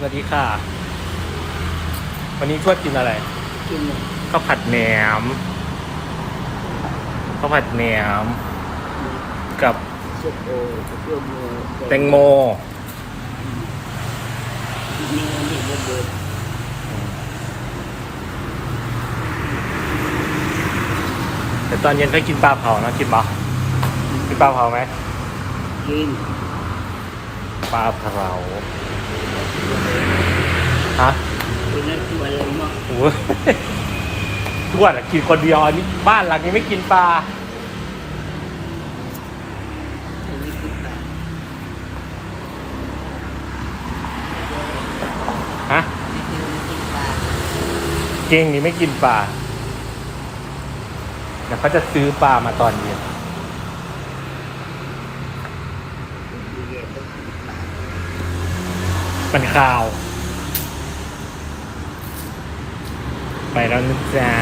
สวัสดีค่ะ วันนี้ชวดกินอะไร กินเลยข้าวผัดแหนมข้าวผัดแหนม กับเช็ดโอเพื่อมือแตงโมนี่นี่เบิดเบิดแต่ตอนเย็นก็กินปลาเผานะกินปะกินปลาเผาไหมกินปลาเผา ฮะกินแล้วตัวอะไรเนาะโอ้ยทวดอะกินคนเดียวอันนี้บ้านหลังนี้ไม่กินปลา อันนี้กินปลาฮะไม่กินไม่กินปลาเก่งนี่ไม่กินปลาเดี๋ยวเขาจะซื้อปลามาตอนเย็น ดูเย็นต้องกินปลา มันข่าว ไปแล้วนะจ๊ะ